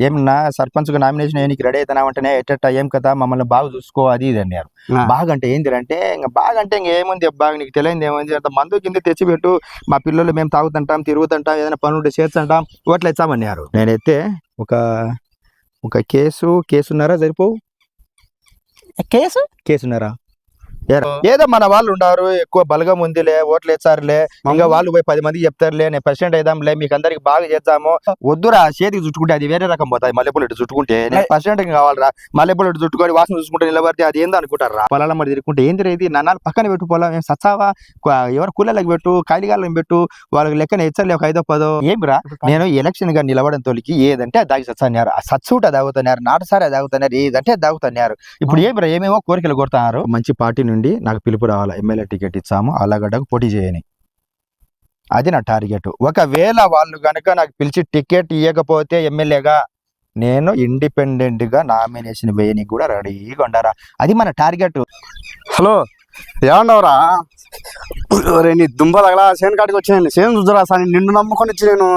ఏమన్నా సర్పంచ్ నామినేషన్ వేయడానికి రెడీ అవుతున్నా అంటేనే ఎట్ట ఏం కదా మమ్మల్ని బాగా చూసుకో అది ఇది అన్నారు. బాగా అంటే ఏంటి అంటే ఇంకా బాగా అంటే ఇంకా ఏముంది బాగా నీకు తెలియదు ఏముంది అంత మందు కింద తెచ్చిపెట్టు మా పిల్లలు మేము తాగుతుంటాం తిరుగుతుంటాం ఏదైనా పనులు ఉంటే చేస్తుంటాం ఓట్లు ఇచ్చామన్నారు నేనైతే ఒక ఒక కేసు కేసున్నారా సరిపోవు కేసు కేసున్నారా? ఏదో మన వాళ్ళు ఉండారు ఎక్కువ బలగం ఉందిలే ఓట్లు ఇచ్చారులే ఇంకా వాళ్ళు పోయి పది మంది చెప్తారులే నేను ప్రెసిడెంట్ అయిదాంలే మీకు అందరికి బాగా చేద్దాము. వద్దురా చేతికి చుట్టుకుంటే అది వేరే రకం పోతాయి మల్లెపూలు ఇటు చుట్టుకుంటే. నేను ప్రెసిడెంట్ కావాలరా మల్లెపూలు ఇటు చుట్టుకొని వాసన చూసుకుంటే నిలబడితే అది ఏందో అనుకుంటారా? పొలాల మరి తిరుగుకుంటే ఏంది ఇది? నన్నాలు పక్కన పెట్టు పొలం ఏం సచ్చావా? ఎవరు కూలీలకు పెట్టు కాయలిగాళ్ళని పెట్టు వాళ్ళకి లెక్కన ఇచ్చలే ఒక ఐదో పదో. ఏమిరా నేను ఎలక్షన్గా నిలబడడం తోలికి ఏదంటే దాగి సచ్చన్నారు ఆ సచ్చూట దాగుతున్నారు నాటసారా దాగుతున్నారు ఏదంటే దాగుతున్నారు. ఇప్పుడు ఏమిరా ఏమేమో కోరికలు కోరుతున్నారు. మంచి పార్టీ నుండి నాకు పిలుపు రావాలి? ఎమ్మెల్యే టికెట్ ఇచ్చాము ఆలగడ్డకు పోటీ చేయని. అది నా టార్గెట్. ఒకవేళ వాళ్ళు కనుక నాకు పిలిచి టికెట్ ఇవ్వకపోతే ఎమ్మెల్యేగా నేను ఇండిపెండెంట్గా నామినేషన్ వేయని కూడా రెడీగా ఉండరా? అది మన టార్గెట్. హలో ఏమండవరా? నీ దుంబ తగలా సేన్ కాడికి వచ్చాను. సేను చూద్దరా సార్ నిన్ను నమ్ముకొని వచ్చి నేను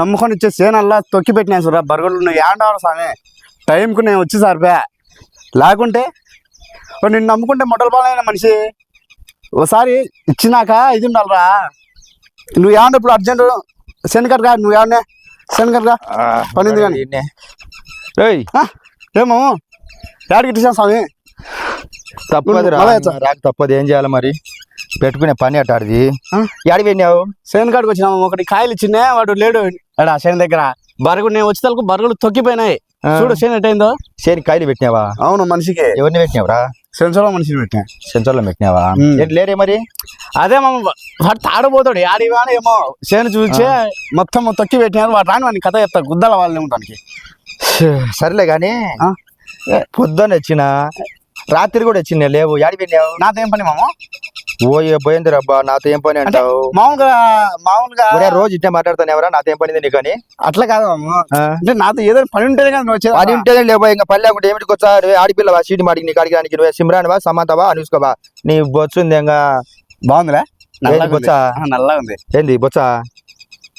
నమ్ముకొని ఇచ్చే సేన్ అలా తొక్కి పెట్టినాను సార్ బర్గర్లు నువ్వు ఏమంటావు సామి? టైంకు నేను వచ్చి సార్ బే లేకుంటే నిన్ను నమ్ముకుంటే మొట్టలు పాలైన మనిషి ఒకసారి ఇచ్చినాక ఇది ఉండాలిరా. నువ్వు ఏమన్నా ఇప్పుడు అర్జెంట్ సేన్ కాడుగా నువ్వు ఏమన్నా సేన్ కాడుగా పనింది కానీ. ఏయ్. ఏమో యాడికి ఇచ్చాను స్వామి. తప్పదు. రాక తప్పదు ఏం చేయాలి మరి? పెట్టుకునే పని అట్టాడిది? ఎడికి వెళ్ళావు సేన్ కాడికి వచ్చినాము ఒకటి కాయలు ఇచ్చిండే వాడు లేడు. అడా సేన్ దగ్గర? బరుగుడు నేను వచ్చే తలకు బరుగులు తొక్కిపోయినాయి. చూడు సేన్ ఎట్టయిందో. చేని కాయలు పెట్టినావా? అవును మనిషికి. ఎవరిని పెట్టినావురా? సెన్సర్ మనిషిని పెట్టా. సెంచర్లో పెట్టినావా? లేరే మరి? అదే మామ వాడు తాడబోతాడు. వాడు ఏమో సేను చూసే మొత్తం తొక్కి పెట్టినారు వాడు రాని వాడిని కథ చెప్తా. గుద్దల వాళ్ళు ఉంటానికి సర్లే గాని ఆ? పొద్దున్న వచ్చిన రాత్రి కూడా వచ్చిన లేవు. యాడి వెళ్ళావు? నాతో ఏం పని మామ? ఓ పోయింది రబ్బా నాతో ఏం పని అంటావు? మామూలుగా మామూలుగా రోజు ఇట్టే మాట్లాడుతాను ఎవరా? నాతో ఏం పనింది నీకు అని అట్లా కాదు? అంటే నాతో ఏదో పని ఉంటేనే కదా వచ్చేది. అది ఉంటేనే లేవు? ఇంకా పల్లె లేకుంటే ఏమిటికి వచ్చా ఆడిపిల్లవా? సీటు మాడికి నీకు అడిగడానికి నువ్వే సిమ్రాన్వా? సమంతవా? అనుసుకోవా నీ బొచ్చుంది ఇంకా. బాగుందిలే. నల్లగా ఉంది ఏంది బొచ్చా?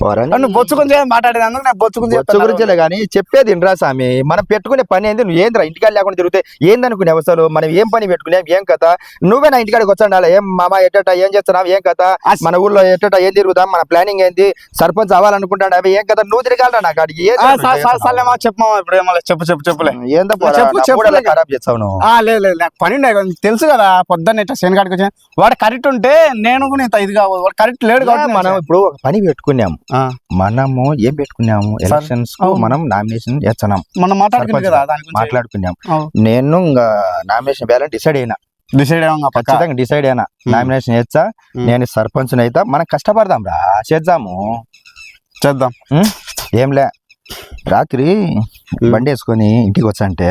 పోరా నువ్వు బొచ్చు గురించి మాట్లాడేది అందుకు నేను బొచ్చు గురించి బొచ్చు. గురించేలే కానీ చెప్పేది ఇంద్రా స్వామి మనం పెట్టుకునే పని ఏంది? నువ్వు ఏంద్రా? ఇంటికాడ లేకుండా తిరిగితే ఏందనుకునే అసలు మనం ఏం పని పెట్టుకునేం? ఏం కథ? నువ్వే నా ఇంటికాడికి వచ్చాడాలి ఏం మామ ఎట్టట ఏం చేస్తున్నావు? ఏం కథ? మన ఊర్లో ఎట్టట ఏం తిరుగుతాం? మన ప్లానింగ్ ఏంది? సర్పంచ్ అవ్వాలనుకుంటాడు? అవి ఏం కథ? నువ్వు తిరగాలరా నాకు అడిగి. ఇప్పుడు చెప్పు చెప్పు చెప్పులే ఏందో చెప్పు, చెప్పు. ఖరాబ్ చేస్తావు నువ్వు. ఆ లేదు లేదు నాకు పని తెలుసు కదా పొద్దున్న ఇట్లా శని కాడికి వచ్చాను. వాడు కరెక్ట్ ఉంటే నేను కూడా ఇంత ఇది కావు వాడు కరెక్ట్ లేడు కాబట్టి మనం ఇప్పుడు ఒక పని పెట్టుకున్నాం. మనము ఏం పెట్టుకున్నాము? ఎలక్షన్స్కు. మనం నామినేషన్ చేస్తున్నాం. మనం మాట్లాడుకున్నాం. నేను ఇంకా నామినేషన్ వేయాలని డిసైడ్ అయినా. డిసైడ్ ఖచ్చితంగా డిసైడ్ అయినా. నామినేషన్ చేస్తా ఉమ్. నేను సర్పంచ్ అయితే. మనం కష్టపడదాం రా చేద్దాము. చేద్దాం. ఏంలే రాత్రి బండి వేసుకొని ఇంటికి వచ్చంటే.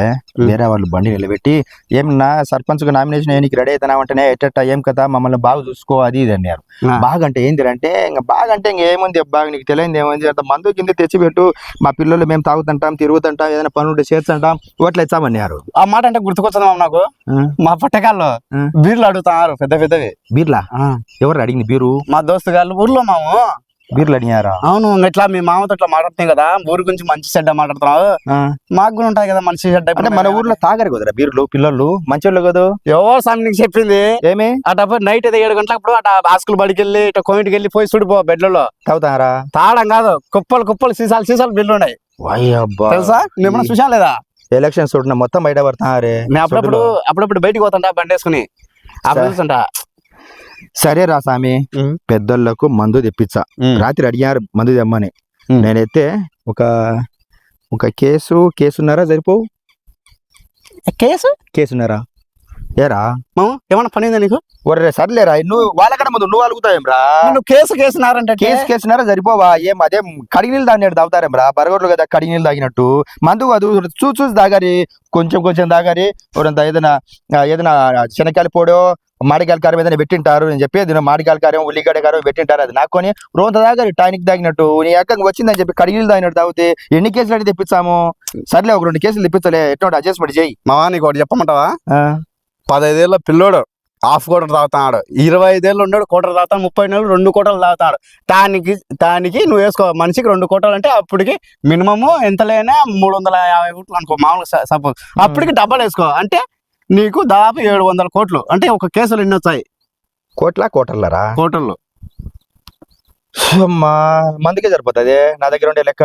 వేరే వాళ్ళు బండి నిలబెట్టి ఏమన్నా సర్పంచ్ నామినేషన్ వేయడానికి రెడీ అవుతున్నా అంటేనే ఎట్ట ఏం కదా మమ్మల్ని బాగా చూసుకో అది ఇది అన్నారు. బాగా అంటే ఏంది అంటే ఇంకా బాగా అంటే ఇంకా ఏముంది బాగా నీకు తెలియదు ఏముంది అంత మందు కింద తెచ్చిపెట్టు మా పిల్లలు మేము తాగుతుంటాం తిరుగుతుంటాం ఏదైనా పనులు చేస్తుంటాం ఓట్లు ఇచ్చామన్నారు ఆ మాట అంటే గుర్తుకొచ్చింది మామ నాకు? మా పట్టకాల్లో. బీర్లు అడుగుతున్నారు పెద్ద పెద్దవి. బీర్లా? ఎవరు అడిగింది బీరు? మా దోస్తు గారు ఊర్లో మాము. బీర్లు అడిగారా అవును ఇట్లా మీ మామతో ఇట్లా మాట్లాడుతున్నాయి కదా ఊరి గురించి మంచి చెడ్డ మాట్లాడుతున్నావు. మాకు కూడా ఉంటాయి కదా మంచి చెడ్డ అంటే మన ఊర్లో తాగరు కదరా బీర్లు పిల్లలు మంచోళ్ళు కదా. ఎవరో స్వామి నీకు చెప్పింది? ఏమి? అటప్పుడు నైట్ అయితే ఏడు గంటలప్పుడు అట హాస్కల్ బడికి వెళ్ళి ఇట్లా కోయింటికి వెళ్ళి పోయి చూడిపో బెడ్లలో. తాగుతారా? తాగడం కాదు కుప్పలు కుప్పలు సీసాలు సీసాలు బిల్లు ఉన్నాయి. తెలుసా? నేను చూసాను లేదా? ఎలక్షన్స్ చూడ మొత్తం బయట పడతారే అప్పుడప్పుడు అప్పుడప్పుడు బయటికి పోతాంటా బండి వేసుకుని అప్పుడు సరే. సరే రా స్వామి. పెద్దోళ్ళకు మందు తెప్పించా రాత్రి అడిగారు మందు తెమ్మని. నేనైతే ఒక ఒక కేసు కేసున్నారా సరిపోవు కేసు? కేసున్నారా? ఏరా? మామ ఏమన్నా పని ఉందా నీకు? ఒరే సర్లేరా నువ్వు వాళ్ళకన్నా ముందు నువ్వు అలుగుతావేం రా నువ్వు కేసు కేసున్నారంటే కేసు కేసున్నారా సరిపోవా? ఏం అదేం కడిగి నీళ్ళు తాగినట్టు తాగుతారేం రా? బరగొడ్లు కదా కడిగి నీళ్ళు తాగినట్టు. మందు కాదు చూసి చూసి తాగారి కొంచెం కొంచెం తాగారి. ఏదైనా ఏదైనా శనక్కాయల పొడో మాడికాయల కారం ఏదైనా పెట్టింటారు నేను చెప్పేది మాడికాయల కారం ఉల్లిగడ్డ కారం పెట్టింటారు. అది నాకొని రోంత తాగారి టానిక్ తాగినట్టు నీ ఏకంగా వచ్చిందని చెప్పి కడిగి నీళ్ళు తాగినట్టు తాగితే ఎన్ని కేసులు అడిగి తెప్పించాము సర్లే ఒక రెండు కేసులు తెప్పించలే ఎట్లా అడ్జస్ట్మెంట్ చేయి. మావా నీకు ఒకటి చెప్పమంటావా? పదైదేళ్ళ పిల్లోడు హాఫ్ కోటర్ తాగుతాడు ఇరవై ఐదేళ్ళు ఉన్నాడు కోటర్ తాగుతాడు ముప్పై నెలలు రెండు కోటలు తాగుతాడు. దానికి దానికి నువ్వు వేసుకో మనిషికి రెండు కోటలు అంటే అప్పటికి మినిమము ఎంత లేనా? మూడు వందల యాభై కోట్లు అనుకో మామూలుగా సపోజ్. అప్పటికి డబ్బులు వేసుకో. అంటే నీకు దాదాపు ఏడు వందల కోట్లు. అంటే ఒక కేసులు ఎన్ని వచ్చాయి? కోట్ల కోటర్లరా? కోటల్లో అమ్మా మందుకే సరిపోతుంది? నా దగ్గర ఉండే లెక్క.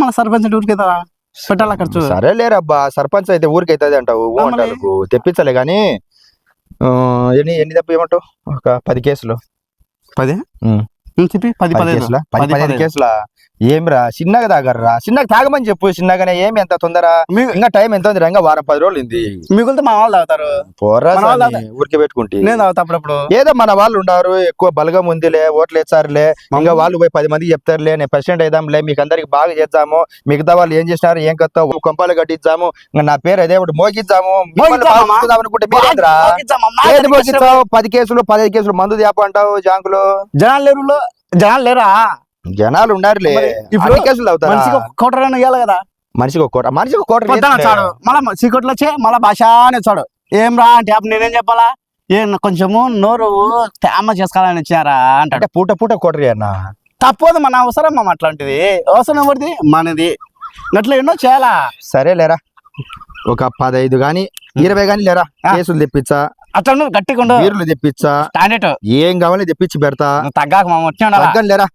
మన సర్పంచ్ ఊరికి పెట్టాలా ఖర్చు సరే లేరబ్బా సర్పంచ్ అయితే ఊరికి అవుతుంది అంటావు? అంటారు తెప్పించలే కానీ ఎన్ని ఎన్ని తప్ప ఏమంటావు? ఒక పది కేసులు. పది? చెప్పి పది పది కేసులా? పది పది, పదిహేను పదిహేను. కేసులా? ఏమిరా? చిన్నగా తాగర్రా. చిన్నగా తాగమని చెప్పు చిన్నగానే. ఏమి ఎంత తొందర? ఇంకా టైం ఎంత ఉంది రా? ఇంకా వారం పది రోజులు ఉంది మిగులుతో మా వాళ్ళు తాగుతారు. పోరా ఊరికే పెట్టుకుంటే. నేను తాగుతా అప్పుడప్పుడు. ఏదో మన వాళ్ళు ఉండారు ఎక్కువ బలగం ఉందిలే ఓట్లు వేస్తారులే ఇంకా వాళ్ళు పోయి పది మందికి చెప్తారులే నేను ప్రెసిడెంట్ అయిదాంలే మీకు అందరికి బాగా చేద్దాము. మిగతా వాళ్ళు ఏం చేసినారు ఏం కొత్త కొంపాలు కట్టించాము ఇంకా నా పేరు అదే ఒకటి మోగిద్దాము. అనుకుంటే మీరేంద్రా? మోగిస్తావు? పది కేసులు పదహైదు కేసులు మందు తేప అంటావు జాంకులు. జనాలు లేరు జనాలు లేరా? జనాలు ఉండారులే ఇప్పుడు కేసులు అవుతారా? మనిషికి ఒక కోటర్ ఇవ్వాలి కదా. మనిషికి ఒక కోట మనిషికి ఒక పొద్దున వచ్చాడు మళ్ళా చీకట్లో వచ్చి మళ్ళా భాషానే వచ్చాడు ఏం రా అంటే అప్పుడు నేనేం చెప్పాలా? ఏ కొంచెము నోరు తేమ చేసుకోవాలని వచ్చారా అంటే పూట పూట కోటరి అన్న తప్పదు మన అవసరం అట్లాంటిది. అవసరం ఎవరిది? మనది. అట్లా ఎన్నో చేయాలా? సరే లేరా. ఒక పదహైదు గాని ఇరవై గాని లేరా. కేసులు తెప్పించా అట్లా గట్టిగా బీర్లు తెప్పించా స్టాండర్డ్. ఏం కావాలి తెప్పించి పెడతా. తగ్గాక మామ వచ్చాడు లేరా.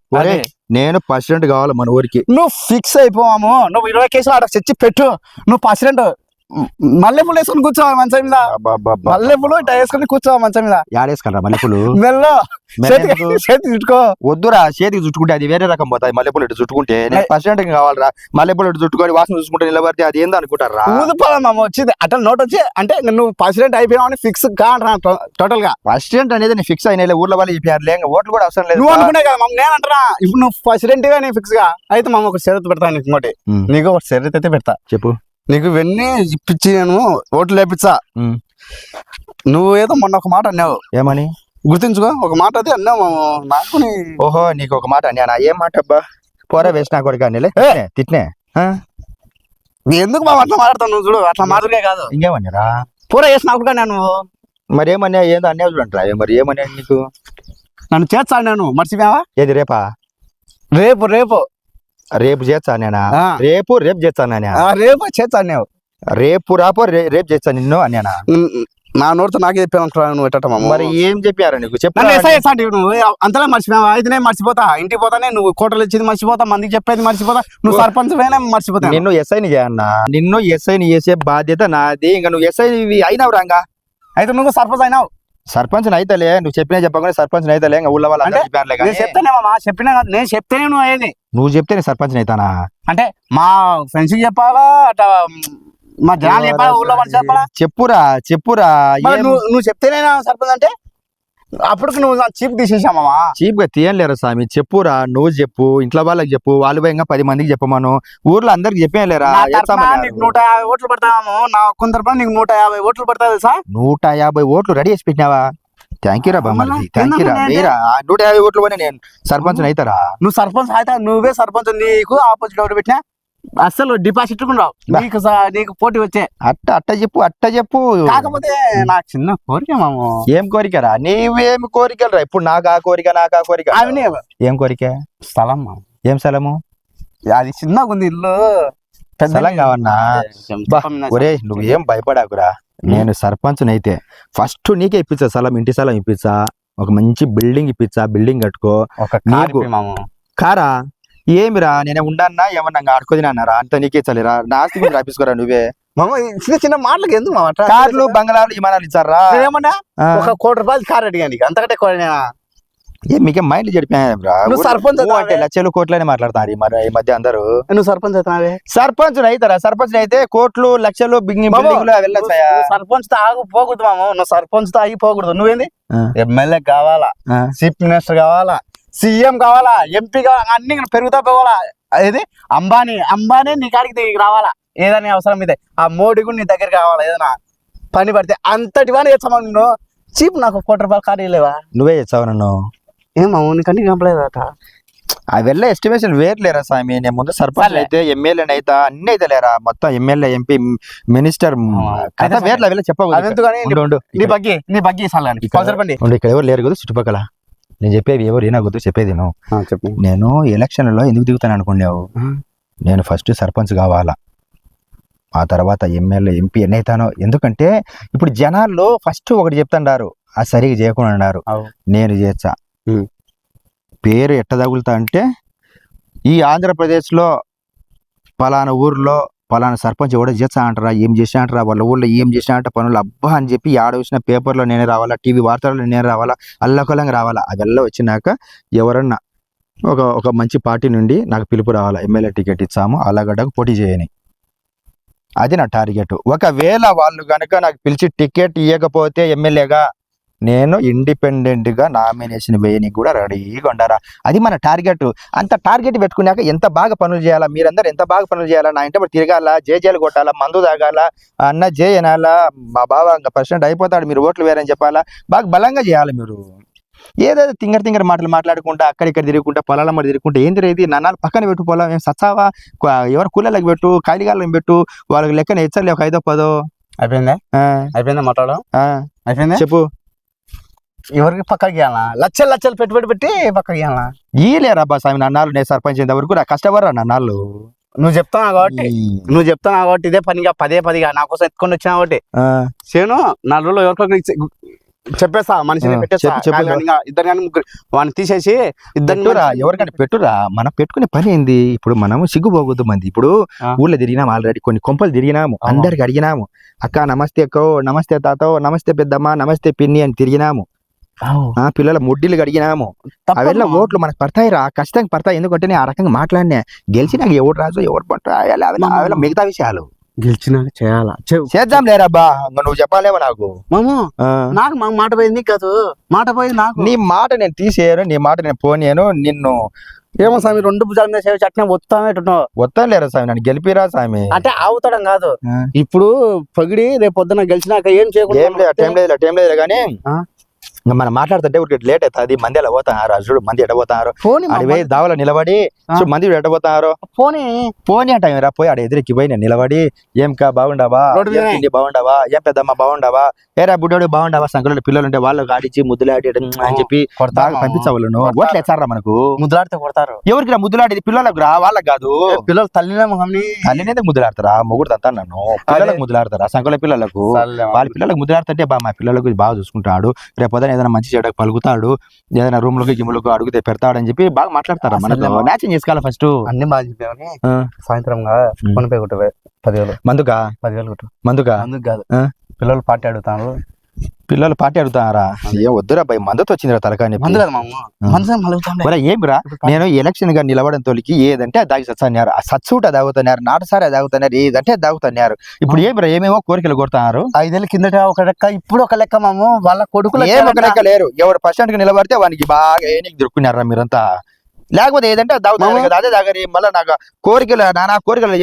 నేను ప్రెసిడెంట్ కావాలి మన ఊరికి. నువ్వు ఫిక్స్ అయిపోవాము. నువ్వు ఇరవై కేసులు ఆడ తెచ్చి పెట్టు. నువ్వు ప్రెసిడెంట్ మల్లెపూలు వేసుకుని కూర్చోవాలి మంచం మీద. మల్లెపూలు ఇట్లా వేసుకుని కూర్చోవాలి మంచం మీద. యాడేసుకరా మల్లెపూలు? మెల్లో. చేతి చుట్టుకో. వద్దురా చేతికి చుట్టుకుంటే అది వేరే రకం పోతాయి మల్లెపూలు ఇటు చుట్టుకుంటే నేను. ప్రెసిడెంట్ కావాలరా. మల్లెపూలు ఇటు చుట్టుకొని వాసన చూసుకుంటే నిలబడితే అది ఏందో అనుకుంటారా? ఊదిపోవాలి మామ వచ్చింది. అట్లా నోట్ వచ్చి అంటే నువ్వు పసిరెంట్ అయిపోయావు అని ఫిక్స్ కా టోటల్గా. ప్రెసిడెంట్ అనేది నేను ఫిక్స్ అయిన ఊర్లో వాళ్ళు చెప్పారు ఇంకా ఓట్లు కూడా అవసరం లేదు నువ్వు అనుకునే కదా మామ నేను అంటారా ఇప్పుడు నువ్వు ప్రెసిడెంట్గా నేను ఫిక్స్గా. అయితే మామ ఒక షరతు పెడతా నీకు ఇంకోటి. నీకు ఒక షరతు అయితే పెడతా. చెప్పు. నీకు ఇవన్నీ ఇప్పించి నేను ఓట్లు లేపించా. నువ్వు ఏదో మొన్న ఒక మాట అన్నావు. ఏమని? గుర్తుంచుకో ఒక మాట అయితే అన్నావు. నాకు ఓహో నీకు ఒక మాట అన్నా ఏం మాట అబ్బా? పోరా వేసినా కొడుకు అనిలే తిట్నే ఎందుకు మామ అట్లా మాట్లాడతావు నువ్వు చూడు? అట్లా మాదిరిగా కాదు. ఇంకేమన్నారా? పూర చేసిన కూడా నేను మరి ఏమన్నా ఏందో అన్నే చూడండిరా మరి ఏమన్నా నీకు? నన్ను చేస్తాను నేను మర్చిపోయావా? ఏది రేపా? రేపు రేపు. రేపు చేస్తా నేనా ఆ. రేపు రేపు చేస్తాను రేపు చేస్తాను రేపు రాపో రేపు చేస్తా నిన్ను అన్నానా. నా నోటితో నాకే చెప్పాను నువ్వు మరి ఏం చెప్పారా నీకు? చెప్పు నన్ను ఎస్ఐ ఎస్ఐ అంటే నువ్వు అంతలా మర్చిపోయావా? అయితే మర్చిపోతా. ఇంటికి పోతానే నువ్వు కోటలు ఇచ్చింది మర్చిపోతా మందికి చెప్పేది మర్చిపోతా నువ్వు సర్పంచ్ అయినా మర్చిపోతా నిన్ను ఎస్ఐని చేయన్నా నిన్ను ఎస్ఐని చేసే బాధ్యత నాది. ఇంకా నువ్వు ఎస్ఐ అయినావు రాంగా అయితే నువ్వు సర్పంచ్ అయినావు. సర్పంచ్ అయితేలే నువ్వు చెప్పినా చెప్పగానే సర్పంచ్ అయితేలే ఇంకా ఊళ్ళో వాళ్ళు అందరూ చెప్పారులే నేను కానీ. చెప్తానే మామ చెప్పినా కాదు, నేను చెప్తేనే నువ్వు అయ్యేది. నువ్వు చెప్తే నేను సర్పంచ్ అయితానా అంటే మా ఫ్రెండ్స్ చెప్పాలా అట్లా మా జనాలు చెప్పాలా ఊళ్ళో వాళ్ళు చెప్పాలా? చెప్పురా చెప్పురా మరి నువ్వు నువ్వు చెప్తేనే సర్పంచ్ అంటే? అప్పటికి నువ్వు చీప్ తీసేసామా చీప్గా తీయలేరు స్వామి చెప్పురా నువ్వు చెప్పు ఇంట్లో వాళ్ళకి చెప్పు వాళ్ళు ఇంకా పది మందికి చెప్పమను. ఊర్లో అందరికి చెప్పేయలేరా? నీకు నూట యాభై ఓట్లు పడతాము నా తరపున నీకు నూట యాభై ఓట్లు పడతాయి సార్ నూట యాభై ఓట్లు రెడీ చేసి పెట్టినావా? థ్యాంక్ యూ రా అమ్మా, థ్యాంక్ యూ రా. నూట యాభై ఓట్లు పోనీ నేను సర్పంచ్ అవుతారా? నువ్వు సర్పంచ్ అయితే నువ్వే సర్పంచ్ నీకు ఆపోజిట్ ఎవరు పెట్టినా? అసలు డిపాజిట్ రావు. నీకు నీకు పోటీ వచ్చే. అట్ట అట్ట చెప్పు అట్ట చెప్పు. కాకపోతే నాకు చిన్న కోరిక మాము. ఏం కోరికరా? నీవేం కోరికలు రా? ఇప్పుడు నాకు ఆ కోరిక నాకు ఆ కోరిక. అవి ఏం కోరిక? స్థలం మామ. ఏం స్థలము? అది చిన్నగా ఉంది ఇల్లు. స్థలం కావన్నా? ఒరే నువ్వు ఏం భయపడాకురా? నేను సర్పంచ్ అయితే ఫస్ట్ నీకే ఇప్పించా స్థలం ఇంటి స్థలం ఇప్పించా ఒక మంచి బిల్డింగ్ ఇప్పించా బిల్డింగ్ కట్టుకో. ఒక కారు? ఏమిరా? నేను ఉండన్నా ఏమన్నా ఆడుకోది అన్నారా? అంత నీకే చలిరా నా ఆస్తి గురించి రాపించుకోరా నువ్వే? మామ చిన్న చిన్న మాటలకు ఎందుకు మామ? కార్లు బంగ్లాలు విమానాలు ఇచ్చారా? నేనేమన్నా ఆ. ఒక కోటి రూపాయలు కార్ అడిగా నీకు. అంతకంటే మీకే మైండ్ చెడిపోయారా నువ్వు సర్పంచ్ అంటే. లక్షలు కోట్లని మాట్లాడతారు మరి ఈ మధ్య అందరూ. నువ్వు సర్పంచ్ సర్పంచ్ అయితారా సర్పంచ్ అయితే కోట్లు లక్షలు సర్పంచ్తో ఆగి పోకూడదు మామ. నువ్వు సర్పంచ్తో ఆగి పోకూడదు. నువ్వేంది. ఎమ్మెల్యే కావాలా. చీఫ్ మినిస్టర్ కావాలా? సీఎం కావాలా ఎంపీ కావాలా అన్ని పెరుగుతా పోవాలా? అది అంబానీ అంబానీ నీ కాడికి రావాలా? ఏదైనా అవసరం ఇదే. ఆ మోడీ కూడా నీ దగ్గరికి కావాలా ఏదైనా? పని పడితే అంతటి వాళ్ళు చేస్తామని నువ్వు చీప్ నాకు కోటి రూపాయలు కార్డు లేవా? నువ్వే చేస్తావు నన్ను? ఏమో అంత ఆ వెళ్ళే ఎస్టిమేషన్ వేర్లేరా స్వామి? నేను ముందు సర్పంచ్ అయితే ఎమ్మెల్యే అయితే అన్ని అయితే లేరా? మొత్తం ఎమ్మెల్యే ఎంపీ మినిస్టర్ వేర్లే వెళ్ళి చెప్పకూడదు నీ బగ్గి నీ బగ్గి ఇస్తాను ఇక్కడ ఎవరు లేరు కదా చుట్టుపక్కల. నేను చెప్పేది ఎవరు ఏనాగొద్దు చెప్పేది నువ్వు చెప్పు. నేను ఎలక్షన్లో ఎందుకు దిగుతాను అనుకున్నావు? నేను ఫస్ట్ సర్పంచ్ కావాలా? ఆ తర్వాత ఎమ్మెల్యే ఎంపీ ఎన్నైతానో ఎందుకంటే ఇప్పుడు జనాల్లో ఫస్ట్ ఒకటి చెప్తుండారు ఆ సరిగా చేయకుండా అన్నారు. నేను చేస్తా. పేరు ఎట్ట తగులుతా అంటే ఈ ఆంధ్రప్రదేశ్లో పలానా ఊర్లో పలానా సర్పంచ్ ఎవడో చేస్తా అంటారా ఏం చేసినా అంటారా వాళ్ళ ఊర్లో ఏం చేసినా అంట పనులు? అబ్బా అని చెప్పి ఆడ వచ్చిన పేపర్లో నేనే రావాలా టీవీ వార్తల్లో నేనే రావాలా అల్లకలంగా రావాలా? అదెల్లా వచ్చినాక ఎవరన్నా ఒక ఒక మంచి పార్టీ నుండి నాకు పిలుపు రావాలా ఎమ్మెల్యే టికెట్ ఇచ్చాము అలాగడ్డకు పోటీ చేయని. అది నా టార్గెట్. ఒకవేళ వాళ్ళు కనుక నాకు పిలిచి టికెట్ ఇవ్వకపోతే ఎమ్మెల్యేగా నేను ఇండిపెండెంట్గా నామినేషన్ వేయనికి కూడా రెడీగా ఉండారా అది మన టార్గెట్. అంత టార్గెట్ పెట్టుకున్నాక ఎంత బాగా పనులు చేయాలా? మీరందరూ ఎంత బాగా పనులు చేయాలా? నా ఇంటి తిరగాల? జేజేలు కొట్టాలా? మందు తాగాల? అన్న జే అనాలా మా బావ ఇంకా ప్రెసిడెంట్ అయిపోతాడు. మీరు ఓట్లు వేరని చెప్పాలా? బాగా బలంగా చేయాలి మీరు. ఏదో తింగర తింగర మాటలు మాట్లాడుకుంటా అక్కడిక్కడ తిరుగుకుంటా పొలాల మరి తిరుగుకుంటా ఏంది రే ఇది? నన్నాలు పక్కన పెట్టు పొలం ఏం సచ్చావా? ఎవరు కూలీలకు పెట్టు కాలిగాళ్ళని పెట్టు వాళ్ళకి లెక్కన హెచ్చర్లే ఒక ఐదో పదో. అయిపోయిందా? అయిపోయిందా మాట్లాడడం? అయిపోయిందా? చెప్పు. ఎవరికి పక్కకి గీయాలా లక్షలు లక్షలు పెట్టుబడి పెట్టి పక్కకి గీయాలా ఈలేరా బా స్వామి నన్నాళ్ళు నేను సర్పంచ్ అయ్యేంత వరకు నా కష్టపడరా నన్నాళ్ళు నువ్వు చెప్తావు కాబట్టి నువ్వు చెప్తావు కాబట్టి ఇదే పనిగా పదే పదిగా నా కోసం ఎత్తుకొని వచ్చినా కాబట్టి. ఆ, చేను నాలుగు రోజులు ఎవరికొకరికి ఇచ్చి- చెప్పేస్తా మనిషిని ఆ, పెట్టేస్తా. చెప్పు, చెప్పు. కాదు కానీ ఇంకా ఇద్దరు కానీ ముగ్గురు వాడిని తీసేసి ఇద్దరు పెట్టురా ఎవరికంటే పెట్టురా. మనం పెట్టుకునే పని ఏంది? ఇప్పుడు మనం సిగ్గుపోకూడదు మంది. ఇప్పుడు ఆ. ఊర్లో తిరిగినాము ఆల్రెడీ కొన్ని కొంపలు తిరిగినాము. అందరికి అడిగినాము. అక్క నమస్తే అక్కో నమస్తే తాతో నమస్తే పెద్దమ్మ నమస్తే పిన్ని అని తిరిగినాము. ఆ పిల్లల ముడ్డీలు కడిగినాము. అవేలా ఓట్లు మనకు పడతాయి రా ఖచ్చితంగా పడతాయి. ఎందుకంటే నేను ఆ రకంగా మాట్లాడినా. గెలిచి నాకు ఎవరు రాజు ఎవరు పంటలా మిగతా విషయాలు. గెలిచినాక చేయాలా? చేద్దాం లేరాబ్బా నువ్వు చెప్పాలేమో నాకు? మాము నాకు మా మాట పోయింది కాదు. మాట పోయింది నాకు. నీ మాట నేను తీసేయను నీ మాట నేను పోనీయను నిన్ను ఏమో స్వామి రెండు భుజాల మీద సేవ చట్టం వస్తామేటున్నావు వస్తాను లేరా స్వామి? నన్ను గెలిపిరా స్వామి? అంటే అవుతాడం కాదు. ఇప్పుడు పగిడి రేపు పొద్దున గెలిచినాక ఏం చేయకుండా టైం లేదు టైం లేదు కానీ మనం మాట్లాడుతుంటే ఊరికి లేట్ అవుతుంది. మంది ఎలా పోతారు చూడు మంది ఎడ పోతారు ఫోన్ అడివే దావలో నిలబడి. చూడు మంది ఎడ పోతారు ఫోన్ పోనీ అంట రా పోయి ఆడ పోయి నేను నిలబడి ఏం కా బాగుండావా. తిండి బాగుండావా? ఏం పెద్దమ్మ బాగుండావా? ఏరా బుడ్డోడు బాగుండావా? సంకలో పిల్లలు ఉంటే వాళ్ళకి ఆడిచి ముద్దులాడి అని చెప్పి బాగా పంపించవాళ్ళు కొడతారు. ఓట్లు ఎచ్చారా మనకు? ముద్దులాడితే కొడతారు. ఎవరికి రా ముద్దులాడేది? పిల్లలకు రా వాళ్ళకి కాదు. పిల్లలు తల్లినే మొహంని ముద్దులాడతారా? మొగుడు తంతా నన్ను. పిల్లలకు ముద్దులాడతారా? సంకల పిల్లలకు. వాళ్ళ పిల్లలకు ముద్దులాడుతుంటే బా మా పిల్లలకు బాగా చూసుకుంటాడు. రేపు ఏదైనా మంచి చెడకు పలుకుతాడు ఏదైనా రూమ్లకు గిమ్ములకు అడిగితే పెడతాడని చెప్పి బాగా మాట్లాడతారా అసలు మ్యాచింగ్ చేసుకోవాలి ఫస్ట్? అన్ని బాగా చెప్పామని సాయంత్రంగా ఫోన్ పే కొట్టవే పదివేలు. మందుగా పదివేలు కొట్టు. మందుగా అందుకు కాదు? పిల్లలు పార్టీ అడుగుతాను పిల్లలు పార్టీ అడుగుతారా ఏం వద్దురా భయ్ మందుతో వచ్చిందిరా మరి ఏమిరా నేను ఎలక్షన్గా నిలబడిన తోలికి ఏదంటే అది దాగి సత్సన్నారు ఆ సత్సూట దాగుతున్నారు నాటసారి దాగుతున్నారు ఏదంటే అది దాగుతున్నారు. ఇప్పుడు ఏమిరా ఏమేమో కోరికలు కొడుతున్నారు ఐదేళ్ళ కిందట ఒక లెక్క ఇప్పుడు ఒక లెక్క మాము. వాళ్ళ కొడుకులు ఏం ఒక లెక్క లేరు. ఎవరు పర్సెంట్కి నిలబడితే వానికి బాగా ఏనికి దొరుకున్నారా మీరంతా? లేకపోతే ఏదంటే మామ. కదా అదే దాగరి మళ్ళీ నాకు కోరికలు నానా కోరికలు?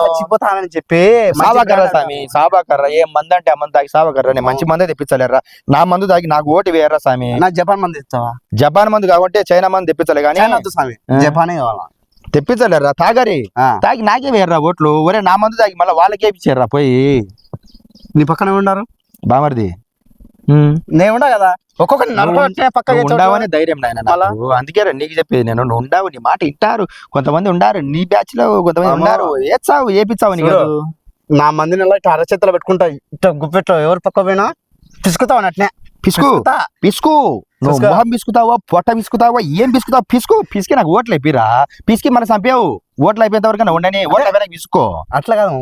చచ్చిపోతానని చెప్పి సాబాకర్ర స్వామి సాబాకర్ర ఏం మందు అంటే ఆ మందు తాగి సాబాకర్ర నేను మంచి మందే తెప్పించలేరా నా మందు తాగి నాకు ఓటు వేయరా స్వామి నా జపాన్ మంది ఇస్తావా జపాన్ మందు కాకుంటే చైనా మందు తెప్పించలే కానీ స్వామి. జపానే కావాలా? తెప్పించలేరా తాగరి. తాగి నాకే వేయర్రా ఓట్లు. ఒరే నా మందు తాగి మళ్ళీ వాళ్ళకే ఇచ్చారా పోయి. నీ పక్కన ఉన్నారు బామర్ది. నేను ఉండా కదా. పక్కకి నువ్వు ఉండవని ధైర్యం నాయన? అందుకే నీకు చెప్పేది నేను. ఉండవు నీ మాట ఇంటారు కొంతమంది ఉండారు నీ బ్యాచ్లో కొంతమంది. ఉన్నారు ఏచావు ఏపిచ్చావు నీకు. నా మందిని ఇలా ఇట్లా అరచేతిలో పెట్టుకుంటా ఇట్లా గుప్పెట్లో ఎవరు పక్క పోయినా పిసుకుతావు అట్నే పిసుకు. పిసుకు నువ్వు. మొహం పిసుకుతావో పొట్ట పిసుకుతావో ఏం పిసుకుతావు పిసుకు పిసికి నాకు ఓట్లు అయిపోయిరా పిసికి మన చంపావు ఓట్లు అయిపోయేంత వరకు ఉండని ఓట్లు అయిపోయినా పిసుకో అట్లా కాదు.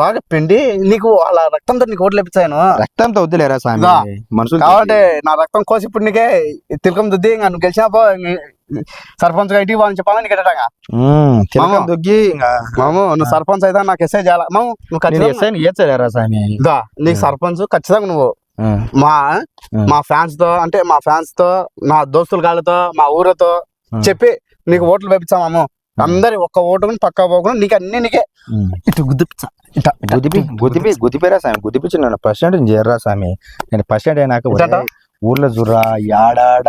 బాగా పిండి నీకు అలా రక్తంతో నీకు ఓట్లు ఇప్పించాను రక్తంతో వద్దులేరా స్వామి. మనుషులు కాబట్టి నా రక్తం కోసి ఇప్పుడు నీకే తిలకం దుద్ది ఇంకా నువ్వు గెలిచినా పో సర్పంచ్గా ఇంటికి వాళ్ళని చెప్పాలని మామ. దొగ్గి మాము నువ్వు సర్పంచ్ అయితే నాకు ఎస్ఐ చేయాలా మాము నువ్వు ఖచ్చితంగా ఎస్ఐని ఏచలేరా స్వామి నీకు సర్పంచ్ ఖచ్చితంగా నువ్వు మా. మా ఫ్యాన్స్తో అంటే మా ఫ్యాన్స్తో నా దోస్తుల గాళ్ళతో మా ఊరితో. చెప్పి నీకు ఓట్లు వేపించాము అందరి ఒక్క ఓటు పక్క పోకుండా నీకు అన్ని నీకే. ఇటు గుద్దిపించా ఇట గుదిపి గుదిపి గుదిపిరా స్వామి గుదిపించి నన్ను. ప్రెసిడెంట్ చేయరా స్వామి. నేను ప్రెసిడెంట్ అయినాక ఊర్లో జుర్రా యాడాడ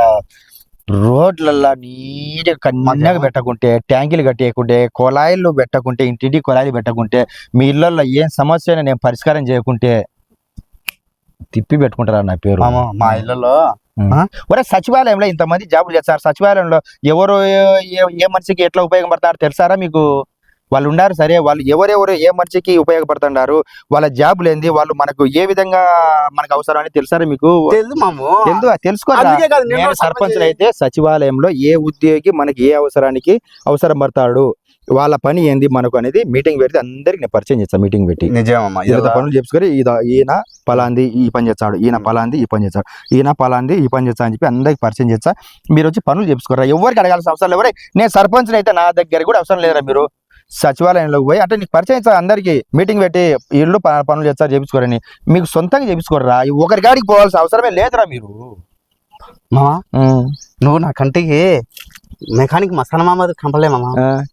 రోడ్లల్లో నీట్గా కన్నగా పెట్టకుంటే ట్యాంకీలు కట్టేయకుంటే కొలాయిలు పెట్టకుంటే ఇంటింటి కొలాయిలు పెట్టకుంటే మీ ఇళ్ళల్లో ఏం సమస్య అయినా నేను పరిష్కారం చేయకుంటే తిప్పి పెట్టుకుంటారా నా పేరు? మా ఇళ్ళలో. ఒరే సచివాలయంలో ఇంతమంది జాబులు చేస్తారు. సచివాలయంలో ఎవరు ఏ- మనిషికి ఎట్లా ఉపయోగపడతారు తెలుసారా మీకు? వాళ్ళు ఉన్నారు సరే. వాళ్ళు ఎవరెవరు ఏ మనిషికి ఉపయోగపడుతున్నారు వాళ్ళ జాబులు ఏంది? వాళ్ళు మనకు ఏ విధంగా మనకు అవసరం అని తెలుసారా మీకు? తెలుసు మాము. తెలుసు తెలుసుకోరా? అందుకే కాదు నేను నేను సర్పంచ్ అయితే సచివాలయంలో ఏ ఉద్యోగి మనకి ఏ అవసరానికి అవసరం పడతాడు? వాళ్ళ పని ఏంది? మనకు అనేది మీటింగ్ పెడితే అందరికి నేను పరిచయం చేస్తాను మీటింగ్ పెట్టి. నిజమమ్మా పనులు చెప్పుకొని ఇద- ఈయన పలాంది ఈ పని చేస్తాడు ఈయన పలాంది ఈ పని చేస్తాడు ఈయన పలాంది ఈ పని చేస్తా అని చెప్పి అందరికి పరిచయం చేస్తా. మీరు వచ్చి పనులు చెప్పుకోరా. ఎవరికి అడగాల్సిన అవసరం లేదు. ఎవరే నేను సర్పంచ్ అయితే నా దగ్గర కూడా అవసరం లేదురా మీరు. సచివాలయంలోకి పోయి అంటే నీకు పరిచయం చేస్తా అందరికి. మీటింగ్ పెట్టి ఇల్లు ప- పనులు చేస్తారు చేపించుకోరని మీకు సొంతంగా చేపించుకోరా ఒకరి గాడికి పోవాల్సిన అవసరమే లేదురా మీరు. మామ నువ్వు నా కంటికి మెకానిక్ కంపలే మామ. ఆ,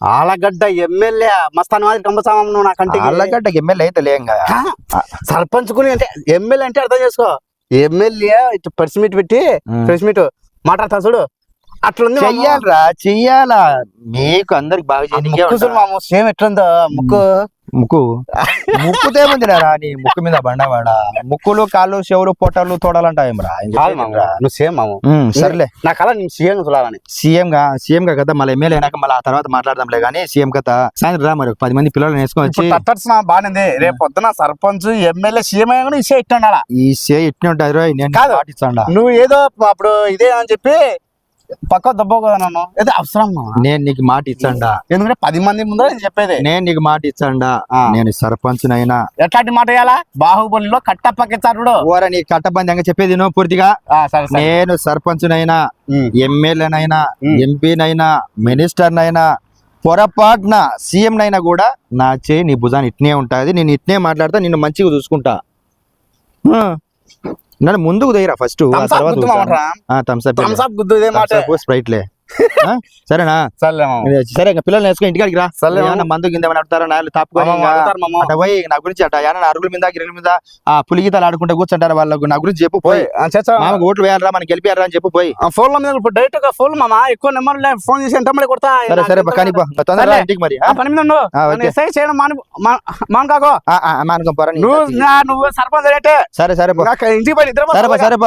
ఆలగడ్డ ఎమ్మెల్యే మస్తాన్ మాది కంపసామా నువ్వు నా కంటికి. ఆళ్ళగడ్డకి ఎమ్మెల్యే అయితే లేంగా ఆ, సర్పంచ్ కుని అంటే ఎమ్మెల్యే అంటే అర్థం చేసుకో. ఎమ్మెల్యే ఇటు ప్రెస్ మీట్ పెట్టి ప్రెస్ మీట్ మాట్లాడతా చూడు. అట్లుంది మామ. చెయ్యాలరా చెయ్యాలా? మీకు అందరికి బాగా ఆ చేయనీకే ముక్కు చూడు ఉంటా. మామ సేమ్ ఎట్లుందో ముక్కు. ముక్కు? ముక్కుతేముంది రా నీ ముక్కు మీద బండవాడ? ముక్కులు కాళ్ళు చెవులు పొట్టలు మామ నువ్వు సేమ్ మామ. సర్లే. నా కళ నేను సీఎం చూడాలని. సీఎం గా సీఎం గా కదా మళ్ళీ ఎమ్మెల్యే అయినాక మళ్ళీ ఆ తర్వాత మాట్లాడదాంలే కానీ సీఎం కథ. సాయంత్రం రా మరి పది మంది పిల్లలు వేసుకొని వచ్చి. బాగానే రేపు పొద్దున సర్పంచ్ ఎమ్మెల్యే సీఎం కూడా ఇసే ఇట్టుండాలా? ఈ సే ఇట్నే ఉంటుంది రోయ్, నేను కాదు. నువ్వు ఏదో అప్పుడు ఇదే అని చెప్పి పక్క దెబ్బగా నన్ను? ఏదో అవసరం. నేను నీకు మాట ఇచ్చండా? ఎందుకంటే పది మంది ముందర నేను చెప్పేది. నేను నీకు మాట ఇచ్చండా. నేను సర్పంచ్ నైనా ఎట్లాంటి మాట వేయాలా బాహుబలిలో కట్టప్పకిచ్చారు ఓర నీ కట్టబంది చెప్పేది నువ్వు పూర్తిగా? నేను సర్పంచ్ నైనా ఉమ్. ఎమ్మెల్యేనైనా. ఎంపీనైనా మినిస్టర్నైనా పొరపాటున సీఎం నైనా కూడా నా చేయి నీ భుజాన్ని ఇట్నే ఉంటుంది. నేను ఇట్నే మాట్లాడతా నిన్ను మంచిగా చూసుకుంటా. నన్ను ముందుకు దిగిరా ఫస్ట్. థమ్స్అప్ గుద్దు స్ప్రైట్లే? సరేనా. సరే ఇంకా పిల్లల్ని వేసుకొని ఇంటికాడికి రా. ఏమన్నా మందు కింద ఏమైనా నాయలు పోయి నా గురించి అట్ట ఏమన్నా అరుగుల మీద గిరుగుల మీద ఆ పులిగీతలు ఆడుకుంటే కూర్చుంటారు వాళ్ళకు? నా గురించి చెప్పు పోయి. మామకు ఓట్లు వేయాలరా మనకి గెలిపారా అని చెప్పు పోయి. ఫోన్లో మీద డైరెక్ట్గా ఫోన్ మామ. ఎక్కువ నెంబర్ ఫోన్ చేసి ఎంత మంది కొడతా? సరే సరే కానీ. తొందరగా. ఇంటికి మరి పని మీద ఉండు. ఎస్ఐ చేయడం మాను ఆ, మానుకో నువ్వు నువ్వు సర్పంచ్ సరే సరే ఇంటికి పోయి సరే సరే